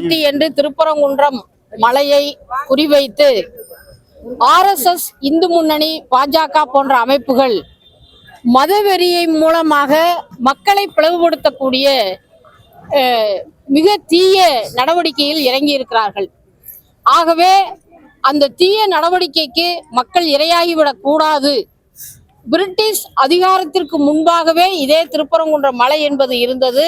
சதுர்த்தி என்று திருப்பரங்குன்றம் மலையை குறிவைத்து ஆர்எஸ்எஸ் இந்து முன்னணி பாஜக போன்ற அமைப்புகள் மதவெறியை மூலமாக மக்களை பிளவுபடுத்தக்கூடிய மிக தீய நடவடிக்கையில் இறங்கி இருக்கிறார்கள் ஆகவே அந்த தீய நடவடிக்கைக்கு மக்கள் இரையாகிவிடக் கூடாது. பிரிட்டிஷ் அதிகாரத்திற்கு முன்பாகவே இதே திருப்பரங்குன்றம் மலை என்பது இருந்தது.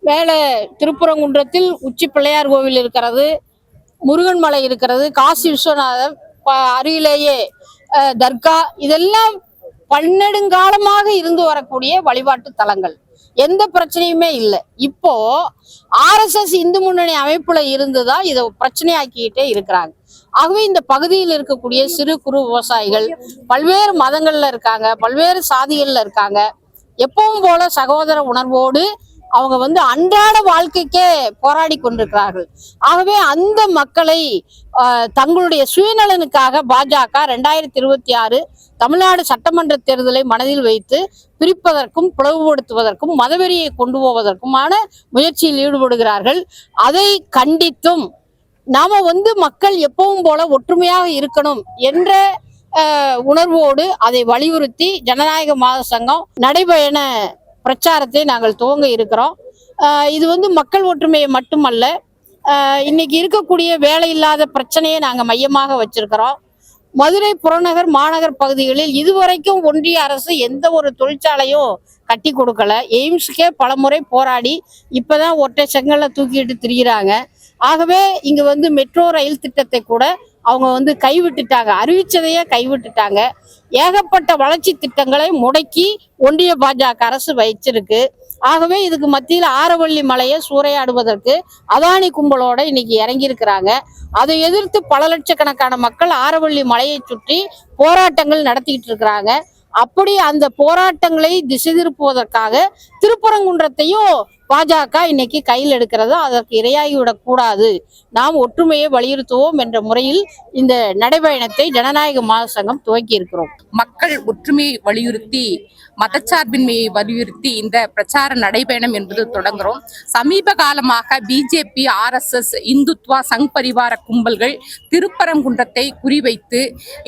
மேலே திருப்பரங்குன்றத்தில் உச்சி பிள்ளையார் கோவில் இருக்கிறது முருகன் மலை இருக்கிறது காசி விஸ்வநாதர் ப- அருகிலேயே தர்கா இதெல்லாம் பன்னெடுங்காலமாக இருந்து வரக்கூடிய வழிபாட்டு தலங்கள். எந்த பிரச்சனையுமே இல்லை. இப்போ ஆர்எஸ்எஸ் இந்து முன்னணி அமைப்புல இருந்துதான் இதை பிரச்சனையாக்கிக்கிட்டே இருக்கிறாங்க. ஆகவே இந்த பகுதியில் இருக்கக்கூடிய சிறு குறு விவசாயிகள் பல்வேறு மதங்கள்ல இருக்காங்க பல்வேறு சாதிகள்ல இருக்காங்க. எப்பவும் போல சகோதர உணர்வோடு அவங்க வந்து அன்றாட வாழ்க்கைக்கே போராடி கொண்டிருக்கிறார்கள். ஆகவே அந்த மக்களை தங்களுடைய சுயநலனுக்காக பாஜக ரெண்டாயிரத்தி இருபத்தி ஆறு தமிழ்நாடு சட்டமன்ற தேர்தலை மனதில் வைத்து பிரிப்பதற்கும் பிளவுபடுத்துவதற்கும் மதவெறியை கொண்டு போவதற்குமான முயற்சியில் ஈடுபடுகிறார்கள். அதை கண்டித்தும் நாம வந்து மக்கள் எப்பவும் போல ஒற்றுமையாக இருக்கணும் என்ற உணர்வோடு அதை வலியுறுத்தி ஜனநாயக மாத சங்கம் நடைபயண பிரச்சாரத்தை நாங்கள் துவங்க இருக்கிறோம். இது வந்து மக்கள் ஒற்றுமையை மட்டுமல்ல இன்னைக்கு இருக்கக்கூடிய வேலை இல்லாத பிரச்சனையை நாங்கள் மையமாக வச்சிருக்கிறோம். மதுரை புறநகர் மாநகர் பகுதிகளில் இதுவரைக்கும் ஒன்றிய அரசு எந்த ஒரு தொழிற்சாலையும் கட்டி கொடுக்கல. எய்ம்ஸுக்கே பலமுறை போராடி இப்போதான் ஒற்றை செங்கல்ல தூக்கிட்டு திரிகிறாங்க ஆகவே இங்க வந்து மெட்ரோ ரயில் திட்டத்தை கூட அவங்க வந்து கைவிட்டுட்டாங்க. அறிவிச்சதையே கைவிட்டுட்டாங்க. ஏகப்பட்ட வளர்ச்சி திட்டங்களை முடக்கி ஒன்றிய பாஜக அரசு வச்சிருக்கு. ஆகவே இதுக்கு மத்தியில் ஆரவள்ளி மலையை சூறையாடுவதற்கு அதானி கும்பலோட இன்னைக்கு இறங்கியிருக்கிறாங்க. அதை எதிர்த்து பல லட்சக்கணக்கான மக்கள் ஆரவள்ளி மலையை சுற்றி போராட்டங்கள் நடத்திக்கிட்டு இருக்கிறாங்க. அப்படி அந்த போராட்டங்களை திசை திருப்புவதற்காக திருப்பரங்குன்றத்தையும் பாஜக இன்னைக்கு கையில் எடுக்கிறது. அதற்கு இரையாகி விடக்கூடாது. நாம் ஒற்றுமையை வலியுறுத்துவோம் என்ற முறையில் இந்த நடைபயணத்தை ஜனநாயக மாத சங்கம் துவக்கி இருக்கிறோம். மக்கள் ஒற்றுமையை வலியுறுத்தி மதச்சார்பின்மையை வலியுறுத்தி இந்த பிரச்சார நடைபயணம் என்பது தொடங்குகிறோம் சமீப காலமாக பிஜேபி ஆர்எஸ்எஸ் இந்துத்வா சங் பரிவார கும்பல்கள் திருப்பரங்குன்றத்தை குறிவைத்து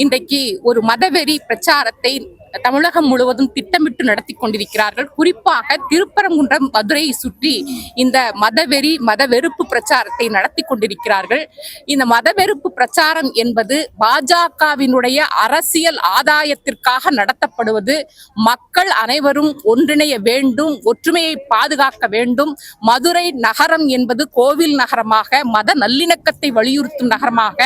இன்றைக்கு ஒரு மதவெறி பிரச்சாரத்தை தமிழகம் முழுவதும் திட்டமிட்டு நடத்தி கொண்டிருக்கிறார்கள். குறிப்பாக திருப்பரங்குன்றம் மதுரையை சுற்றி இந்த மதவெறி மத வெறுப்பு பிரச்சாரத்தை நடத்தி கொண்டிருக்கிறார்கள். இந்த மதவெறுப்பு பிரச்சாரம் என்பது பாஜகவினுடைய அரசியல் ஆதாயத்திற்காக நடத்தப்படுவது. மக்கள் அனைவரும் ஒன்றிணைய வேண்டும் ஒற்றுமையை பாதுகாக்க வேண்டும். மதுரை நகரம் என்பது கோவில் நகரமாக மத நல்லிணக்கத்தை வலியுறுத்தும் நகரமாக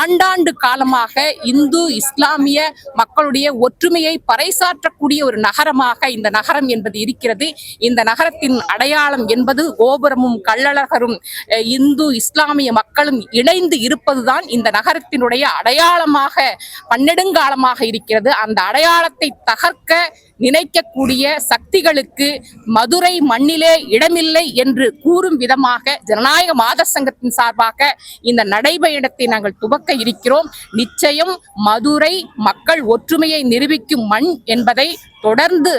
ஆண்டாண்டு காலமாக இந்து இஸ்லாமிய மக்களுடைய ஒற்றுமையை பறைசாற்றக்கூடிய ஒரு நகரமாக இந்த நகரம் என்பது இருக்கிறது. இந்த நகரத்தின் அடையாளம் என்பது கோபுரமும் கள்ளழகரும் இந்து இஸ்லாமிய மக்களும் இணைந்து இருப்பதுதான் இந்த நகரத்தினுடைய அடையாளமாக பன்னெடுங்காலமாக இருக்கிறது. அந்த அடையாளத்தை தகர்க்க நினைக்கக்கூடிய சக்திகளுக்கு மதுரை மண்ணிலே இடமில்லை என்று கூறும் விதமாக ஜனநாயக மாத சங்கத்தின் சார்பாக இந்த நடைபயணத்தை நாங்கள் துவக்க இருக்கிறோம். நிச்சயம் மதுரை மக்கள் ஒற்றுமையை நிரூபிக்கும் மண் என்பதை தொடர்ந்து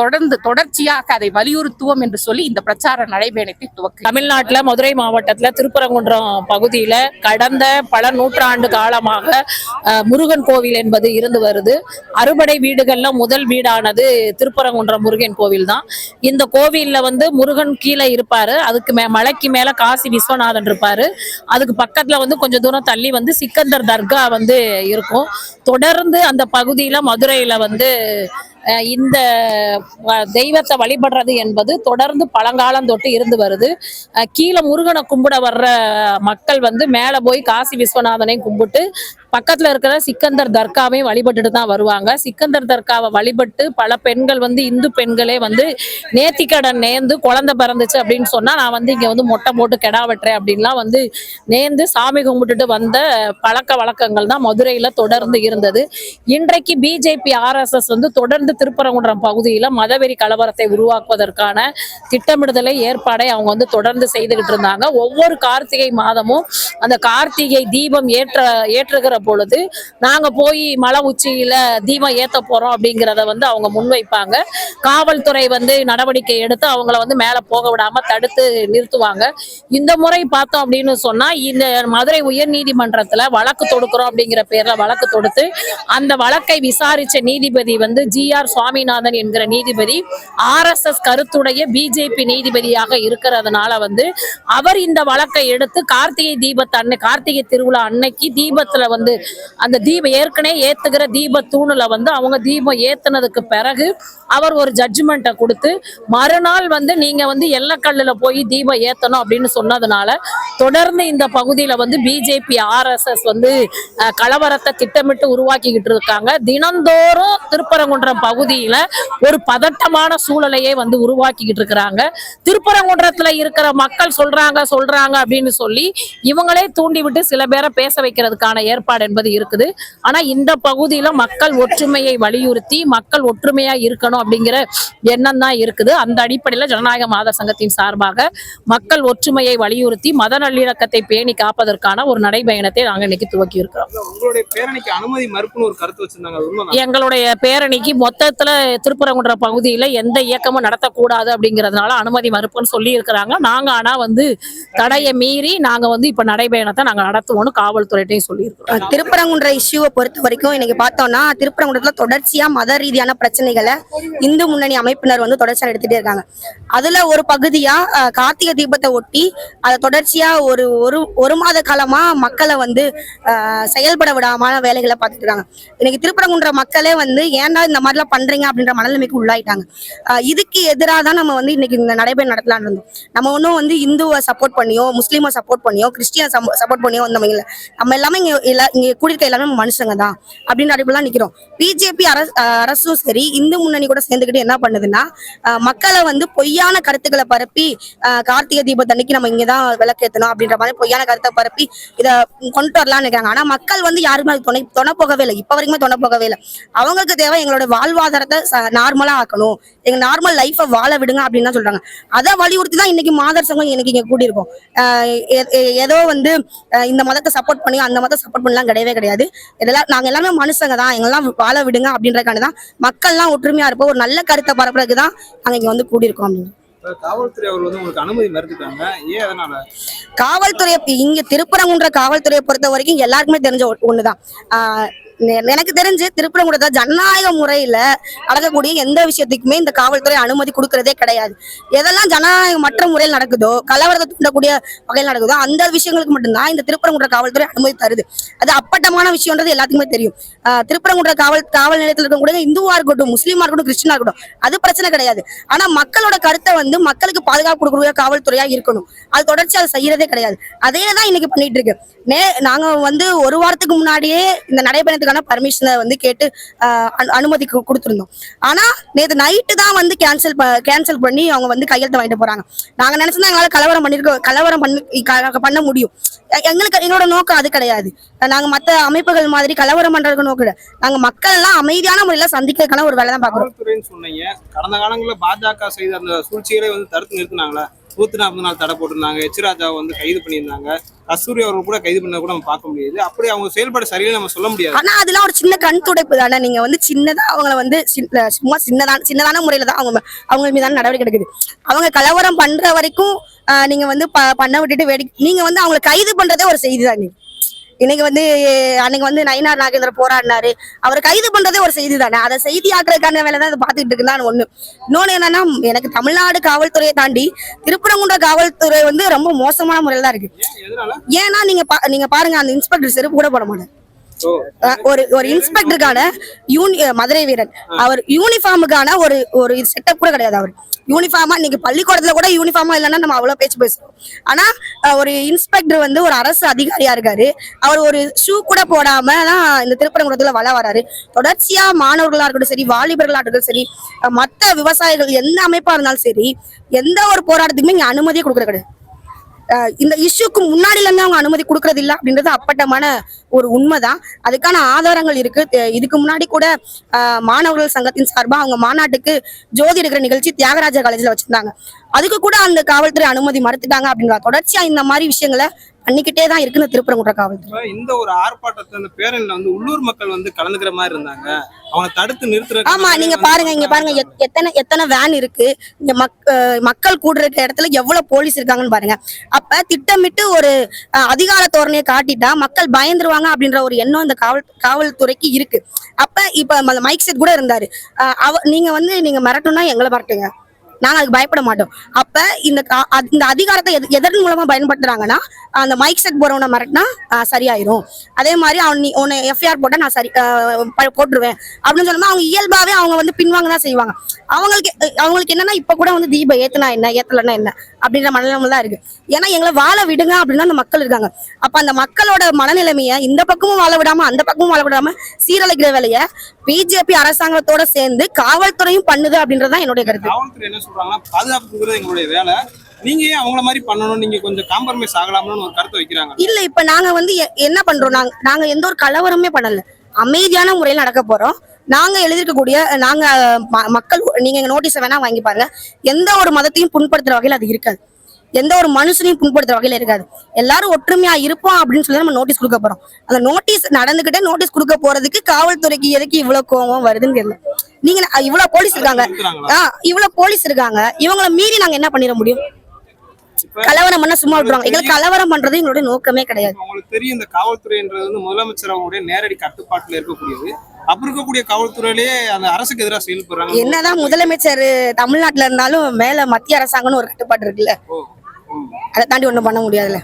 தொடர்ந்து தொடர்ச்சியாக அதை வலியுறுத்துவோம் என்று சொல்லி இந்த பிரச்சார நடைபயணத்தை துவக்கு தமிழ்நாட்டில் மதுரை மாவட்டத்தில் திருப்பரங்குன்றம் பகுதியில் கடந்த பல நூற்றாண்டு காலமாக முருகன் கோவில் என்பது இருந்து வருது. அறுபடை வீடுகளில் முதல் வீடானது திருப்பரங்குன்றம் முருகன் கோவில் தான் இந்த கோவிலில் வந்து முருகன் கீழே இருப்பார். அதுக்கு மே மலைக்கு மேலே காசி விஸ்வநாதன் இருப்பார். அதுக்கு பக்கத்தில் வந்து கொஞ்சம் தூரம் தள்ளி வந்து சிக்கந்தர் தர்கா வந்து இருக்கும். தொடர்ந்து அந்த பகுதியில் மதுரையில் வந்து இந்த அஹ், தெய்வத்தை வழிபடுறது என்பது தொடர்ந்து பழங்காலம் தொட்டு இருந்து வருது. கீழே முருகனை கும்பிட வர்ற மக்கள் வந்து மேலே போய் காசி விஸ்வநாதனை கும்பிட்டு பக்கத்துல இருக்கிற சிக்கந்தர் தர்காவையும் வழிபட்டுட்டு தான் வருவாங்க. சிக்கந்தர் தர்காவை வழிபட்டு பல பெண்கள் வந்து இந்து பெண்களே வந்து நேர்த்திக்கடன் நேர்ந்து குழந்தை பிறந்துச்சு அப்படின்னு சொன்னா நான் வந்து இங்க வந்து மொட்டை போட்டு கெடா வெட்டுறேன் அப்படின்லாம் வந்து நேர்ந்து சாமி கும்பிட்டுட்டு வந்த பழக்க வழக்கங்கள் தான் மதுரையில தொடர்ந்து இருந்தது. இன்றைக்கு பிஜேபி ஆர்எஸ்எஸ் வந்து தொடர்ந்து திருப்பரங்குன்றம் பகுதியில மதவெறி கலவரத்தை உருவாக்குவதற்கான திட்டமிடுதலை ஏற்பாடை அவங்க வந்து தொடர்ந்து செய்துகிட்டு இருந்தாங்க. ஒவ்வொரு கார்த்திகை மாதமும் அந்த கார்த்திகை தீபம் ஏற்ற ஏற்றுகிற பொழுது நாங்க போய் மலை உச்சியில தீபம் ஏத்த போறோம் அப்படிங்கிறத வந்து அவங்க முன்வைப்பாங்க. காவல்துறை வந்து நடவடிக்கை எடுத்து அவங்கள வந்து மேல போக விடாம தடுத்து நிறுத்துவாங்க. இந்த முறை பார்த்தோம் அப்படின்னு சொன்னா இந்த மதுரை உயர் நீதிமன்றத்தில் வழக்கு தொடுக்கிறோம் அப்படிங்கிற பேர்ல வழக்கு தொடுத்து அந்த வழக்கை விசாரிச்ச நீதிபதி வந்து ஜி ஆர் சுவாமிநாதன் என்கிற நீதிபதி ஆர்எஸ்எஸ் கருத்துடைய பிஜேபி நீதிபதியாக இருக்கிறதுனால வந்து அவர் இந்த வழக்கை எடுத்து கார்த்திகை தீபத்தை அன்னை கார்த்திகை திருவிழா அன்னைக்கு தீபத்தில் வந்து அந்த தீபம் ஏற்கனவே ஏத்துகிற தீப தூணுல வந்து அவங்க தீபம் ஏத்துனதுக்கு பிறகு அவர் ஒரு ஜட்ஜ்மெண்ட்டை கொடுத்து மறுநாள் வந்து நீங்க வந்து எல்லக்கல்லுல போய் தீபம் ஏத்தணும் அப்படின்னு சொன்னதுனால தொடர்ந்து இந்த பகுதியில வந்து பிஜேபி ஆர்எஸ்எஸ் வந்து கலவரத்தை திட்டமிட்டு உருவாக்கிக்கிட்டு இருக்காங்க. தினந்தோறும் திருப்பரங்குன்றம் பகுதியில ஒரு பதட்டமான சூழலையே வந்து உருவாக்கிக்கிட்டு இருக்கிறாங்க. திருப்பரங்குன்றத்துல இருக்கிற மக்கள் சொல்றாங்க சொல்றாங்க அப்படின்னு சொல்லி இவங்களே தூண்டி விட்டு சில பேரை பேச வைக்கிறதுக்கான ஏற்பாடு என்பது இருக்குது. ஆனா இந்த பகுதியில மக்கள் ஒற்றுமையை வலியுறுத்தி மக்கள் ஒற்றுமையா இருக்கணும் அப்படிங்கிற எண்ணம் தான் இருக்குது. அந்த அடிப்படையில ஜனநாயக மாத சங்கத்தின் சார்பாக மக்கள் ஒற்றுமையை வலியுறுத்தி மத நல்லிணக்கத்தை பேணி காப்பதற்கான ஒரு நடைபயணத்தை நாங்க இன்னைக்கு துவக்கி இருக்கிறோம் உங்களுடைய பேரணிக்கு அனுமதி மறுப்புன்னு ஒரு கருத்து வச்சிருந்தாங்க. எங்களுடைய பேரணிக்கு மொத்தத்துல திருப்பரங்குன்ற பகுதியில எந்த இயக்கமும் நடத்தக்கூடாது அப்படிங்கறதுனால அனுமதி மறுப்புன்னு சொல்லி இருக்கிறாங்க நாங்க ஆனா வந்து தடையை மீறி நாங்க வந்து இப்ப நடைபயணத்தை நாங்க நடத்துவோம்னு காவல்துறையிட்டையும் சொல்லி அஹ் திருப்பரங்குன்ற இஷ்யூவை பொறுத்த வரைக்கும் இன்னைக்கு பார்த்தோம்னா திருப்பரங்குன்றத்துல தொடர்ச்சியா மத ரீதியான பிரச்சனைகளை இந்து முன்னணி அமைப்பினர் வந்து தொடர்ச்சியா எடுத்துட்டே இருக்காங்க. அதுல ஒரு பகுதியா கார்த்திகை தீபத்தை ஒட்டி அதை தொடர்ச்சியா ஒரு ஒரு ஒரு மாத காலமா மக்களை வந்து செயல்பட விடாமல் வேலைகளை பார்த்துட்டு இருக்காங்க. இன்னைக்கு திருப்பரங்குன்ற மக்களே வந்து ஏன்டா இந்த மாதிரிலாம் பண்றீங்க? அப்படின்ற மனநிலைமைக்கு உள்ளாயிட்டாங்க. இதுக்கு எதிராக தான் நம்ம வந்து இன்னைக்கு இந்த நடைபெற நடத்தலாம்னு இருந்தோம். நம்ம ஒன்றும் வந்து இந்துவை சப்போர்ட் பண்ணியோ முஸ்லீமை சப்போர்ட் பண்ணியோ கிறிஸ்டியன் சப்போர்ட் பண்ணியோ வந்தவங்க நம்ம எல்லாமே இங்க எல்லா இங்கே கூடியிருக்க எல்லாமே மனுஷங்க தான் அப்படின்ற அடிப்படையில் நிக்கிறோம். பிஜேபி அரசு அரசும் சரி இந்து முன்னணி கூட சேர்ந்துக்கிட்டு என்ன பண்ணுதுன்னா மக்களை வந்து பொய்யான கருத்துக்களை பரப்பி கார்த்திகை தீபத்தை அன்னைக்கு நம்ம இங்கதான் விளக்கேற்றணும் அப்படின்ற மாதிரி பொய்யான கருத்தை பரப்பி இதை கொண்டு வரலாம்னு நினைக்கிறாங்க ஆனா மக்கள் வந்து யாருமே அது துணை துணை போகவே இல்லை. இப்ப வரைக்குமே துணை போகவே இல்லை. அவங்களுக்கு தேவை எங்களோட வாழ்வாதாரத்தை நார்மலா ஆக்கணும். எங்க நார்மல் லைஃபை வாழ விடுங்க அப்படின்னு தான் சொல்றாங்க. அதை வலியுறுத்தி தான் இன்னைக்கு மாதர் சங்கம் இன்னைக்கு இங்க கூட்டியிருக்கோம் ஏதோ வந்து இந்த மதத்தை சப்போர்ட் பண்ணி அந்த மதத்தை சப்போர்ட் பண்ணலாம் கிடையவே கிடையாது. இதெல்லாம் நாங்க எல்லாமே மனுஷங்க தான். எங்கெல்லாம் வாழ விடுங்க அப்படின்றக்காண்டி தான் மக்கள்லாம் ஒற்றுமையா இருப்போம். ஒரு நல்ல கருத்தை பரப்புறதுக்கு தான் நாங்க இங்க வந்து கூடியிருக்கோம் அப்படின்னு. காவல்துறை அவர் வந்து உங்களுக்கு அனுமதி மறுத்துட்டாங்க. ஏன் அதனால? காவல்துறை இங்க திருப்பரங்குன்ற காவல்துறையை பொறுத்த வரைக்கும் எல்லாருக்குமே தெரிஞ்ச ஒண்ணுதான். எனக்கு தெரிஞ்சு திருப்பரங்குன்றத்தை ஜனநாயக முறையில நடக்கக்கூடிய எந்த விஷயத்துக்குமே இந்த காவல்துறை அனுமதி கொடுக்கறதே கிடையாது. எதெல்லாம் ஜனநாயக மற்ற முறையில் நடக்குதோ கலவரத்தை தூண்டக்கூடிய வகையில் நடக்குதோ அந்த விஷயங்களுக்கு மட்டும்தான் இந்த திருப்பரங்குன்ற காவல்துறை அனுமதி தருது. அது அப்பட்டமான விஷயம்ன்றது எல்லாத்துக்குமே தெரியும். திருப்பரங்குன்ற காவல் காவல் நிலையத்தில் இருக்கக்கூடிய இந்துவா இருக்கட்டும் முஸ்லீமா இருக்கட்டும் கிறிஸ்டினா இருக்கட்டும் அது பிரச்சனை கிடையாது. ஆனா மக்களோட கருத்தை வந்து மக்களுக்கு பாதுகாப்பு கொடுக்கக்கூடிய காவல்துறையா இருக்கணும். அது தொடர்ச்சி அதை செய்யறதே கிடையாது. அதே தான் இன்னைக்கு பண்ணிட்டு இருக்கு. நே நாங்க வந்து ஒரு வாரத்துக்கு முன்னாடியே இந்த நடைபயணத்துக்கு நடைபயணத்துக்கான பர்மிஷனை வந்து கேட்டு அனு- அனுமதி கொடுத்துருந்தோம். ஆனா நேற்று நைட்டு தான் வந்து கேன்சல் கேன்சல் பண்ணி அவங்க வந்து கையெழுத்து வாங்கிட்டு போறாங்க. நாங்க நினைச்சிருந்தா எங்களால கலவரம் பண்ணிருக்க கலவரம் பண்ணி க- பண்ண முடியும். எங்களுக்கு எங்களோட நோக்கம் அது கிடையாது. நாங்க மத்த அமைப்புகள் மாதிரி கலவரம் பண்றதுக்கு நோக்கம் கிடையாது நாங்க மக்கள் எல்லாம் அமைதியான முறையில சந்திக்கிறதுக்கான ஒரு வேலை தான் பாக்குறோம் சொன்னீங்க. கடந்த காலங்களில் பாஜக செய்த அந்த சூழ்ச்சிகளை வந்து தடுத்து நிறுத்தினாங்களா? நூற்றி நாற்பது நாள் தடை போட்டிருந்தாங்க. எச்ராஜாவை வந்து கைது பண்ணியிருந்தாங்க. கஸ்தூரி அவர்கள் கூட கைது பண்ண கூட நம்ம பார்க்க முடியாது. அப்படி அவங்க செயல்பாடு சரியில்லை நம்ம சொல்ல முடியாது. ஆனா அதெல்லாம் ஒரு சின்ன கண் துடைப்பு தானே. நீங்க வந்து சின்னதா அவங்கள வந்து சின்ன- சும்மா சின்னதான சின்னதான முறையில தான் அவங்க அவங்க மீதான நடவடிக்கை எடுக்குது. அவங்க கலவரம் பண்ற வரைக்கும் நீங்கள் நீங்க வந்து ப- பண்ண விட்டுட்டு வேடி நீங்க வந்து அவங்களை கைது பண்றதே ஒரு செய்தி தானே இன்னைக்கு வந்து அன்னைக்கு வந்து நயினார் நாகேந்திர போராடினாரு. அவரை கைது பண்றதே ஒரு செய்தி தானே அதை செய்தி ஆக்குறதுக்கான வேலை தான் அதை பார்த்துட்டு இருக்குதான் ஒண்ணு. இன்னொன்னு என்னன்னா எனக்கு தமிழ்நாடு காவல்துறையை தாண்டி திருப்பரங்குன்ற காவல்துறை வந்து ரொம்ப மோசமான முறையில தான் இருக்கு. ஏன்னா நீங்க நீங்க பாருங்க அந்த இன்ஸ்பெக்டர் செருப்பு கூட போட மாட்டார். அஹ் ஒரு ஒரு இன்ஸ்பெக்டருக்கான யூனி மதுரை வீரன். அவர் யூனிஃபார்முக்கான ஒரு ஒரு செட்டப் கூட கிடையாது அவர். யூனிஃபார்மா இன்னைக்கு பள்ளிக்கூடத்துல கூட யூனிஃபார்மா இல்லைன்னா நம்ம அவ்வளவு பேச்சு பேசுறோம். ஆனா ஒரு இன்ஸ்பெக்டர் வந்து ஒரு அரசு அதிகாரியா இருக்காரு. அவர் ஒரு ஷூ கூட போடாம தான் இந்த திருப்பரங்குடத்துல வள வராரு. தொடர்ச்சியா மாணவர்களா இருக்கட்டும் சரி வாலிபர்களா இருக்கட்டும் சரி மற்ற மத்த விவசாயிகள் எந்த அமைப்பா இருந்தாலும் சரி எந்த ஒரு போராட்டத்துக்குமே இங்க அனுமதியே கொடுக்கறது கிடையாது. இந்த இஷ்யூக்கு முன்னாடில இருந்து அவங்க அனுமதி கொடுக்கறது இல்லை அப்படின்றது அப்பட்டமான ஒரு உண்மைதான். அதுக்கான ஆதாரங்கள் இருக்கு. இதுக்கு முன்னாடி கூட மாணவர்கள் சங்கத்தின் சார்பாக அவங்க மாநாட்டுக்கு ஜோதி எடுக்கிற நிகழ்ச்சி தியாகராஜ காலேஜ்ல வச்சிருந்தாங்க. அதுக்கு கூட அந்த காவல்துறை அனுமதி மறுத்துட்டாங்க அப்படின்ற. தொடர்ச்சியா இந்த மாதிரி விஷயங்களை பண்ணிக்கிட்டே தான் இருக்கு இந்த திருப்பரங்குன்ற காவல்துறை. இந்த ஒரு ஆர்ப்பாட்டத்தை அந்த பேரணியில வந்து உள்ளூர் மக்கள் வந்து கலந்துக்கிற மாதிரி இருந்தாங்க. அவனை தடுத்து நிறுத்துற ஆமா நீங்க பாருங்க இங்க பாருங்க எத்- எத்தனை எத்தனை வேன் இருக்கு. இங்க மக்கள் கூடுற இடத்துல எவ்வளவு போலீஸ் இருக்காங்கன்னு பாருங்க. அப்ப திட்டமிட்டு ஒரு அதிகார தோரணையை காட்டிட்டா மக்கள் பயந்துருவாங்க அப்படின்ற ஒரு எண்ணம் இந்த காவல் காவல்துறைக்கு இருக்கு. அப்ப இப்ப மைக் செட் கூட இருந்தாரு. அவ நீங்க வந்து நீங்க மிரட்டணும்னா எங்களை மிரட்டுங்க. நாங்க அதுக்கு பயப்பட மாட்டோம். அப்ப இந்த கா- இந்த அதிகாரத்தை எதன் மூலமா பயன்படுத்துறாங்கன்னா அந்த மைக் செட் போறவனை மிரட்டினா சரியாயிரும். அதே மாதிரி அவன் நீ உன்னை எஃப்ஐஆர் போட்டா நான் சரி ப- போட்டுருவேன். அப்படின்னு சொல்லும்போது அவங்க இயல்பாவே அவங்க வந்து பின்வாங்க தான் செய்வாங்க. அவங்களுக்கு அவங்களுக்கு என்னன்னா இப்ப கூட வந்து தீபம் ஏத்தனா என்ன ஏத்தலன்னா என்ன? அப்படின்ற மனநிலைமை தான் இருக்கு. ஏன்னா எங்களை வாழ விடுங்க அப்படின்னு அந்த மக்கள் இருக்காங்க. அப்ப அந்த மக்களோட மனநிலைமைய இந்த பக்கமும் வாழ விடாம அந்த பக்கமும் வாழ விடாம சீரழிக்கிற வேலைய பிஜேபி அரசாங்கத்தோட சேர்ந்து காவல்துறையும் பண்ணுது அப்படின்றதுதான் என்னுடைய கருத்து. காவல்துறை என்ன சொல்றாங்கன்னா பாதுகாப்புங்கிறது எங்களுடைய வேலை. நீங்க ஏன் அவங்கள மாதிரி பண்ணணும்? நீங்க கொஞ்சம் காம்ப்ரமைஸ் ஆகலாம்னு ஒரு கருத்தை வைக்கிறாங்க. இல்ல இப்ப நாங்க வந்து என்ன பண்றோம்? நாங்க நாங்க எந்த ஒரு கலவரமே பண்ணல. அமைதியான முறையில் நடக்க போறோம். நாங்க எழுதிருக்கக்கூடிய நாங்க மக்கள் நீங்க எங்க நோட்டீஸ் வேணா வாங்கி பாருங்க. எந்த ஒரு மதத்தையும் புண்படுத்துற வகையில் அது இருக்காது. எந்த ஒரு மனுஷனையும் புண்படுத்துற வகையில இருக்காது. எல்லாரும் ஒற்றுமையா இருப்போம் அப்படின்னு சொல்லி நம்ம நோட்டீஸ் கொடுக்க போறோம். அந்த நோட்டீஸ் நடந்துகிட்டே நோட்டீஸ் கொடுக்க போறதுக்கு காவல்துறைக்கு எதுக்கு இவ்வளவு கோவம் வருதுன்னு தெரியல. நீங்க இவ்வளவு போலீஸ் இருக்காங்க? ஆஹ் இவ்வளவு போலீஸ் இருக்காங்க. இவங்களை மீறி நாங்க என்ன பண்ணிட முடியும்? கலவரம் பண்ணா சும்மா விட்டுருவாங்க. எங்களுக்கு கலவரம் பண்றது எங்களுடைய நோக்கமே கிடையாது. உங்களுக்கு தெரியும் இந்த காவல்துறைன்றது வந்து முதலமைச்சர் அவங்களுடைய நேரடி கட்டுப்பாட்டுல இருக்கக்கூடியது. அப்படி இருக்கக்கூடிய காவல்துறையிலேயே அந்த அரசுக்கு எதிராக செயல்படுறாங்க என்னதான் முதலமைச்சர் தமிழ்நாட்டுல இருந்தாலும் மேல மத்திய அரசாங்கம்னு ஒரு கட்டுப்பாடு இருக்குல்ல. அதை தாண்டி ஒண்ணும் பண்ண முடியாதுல்ல.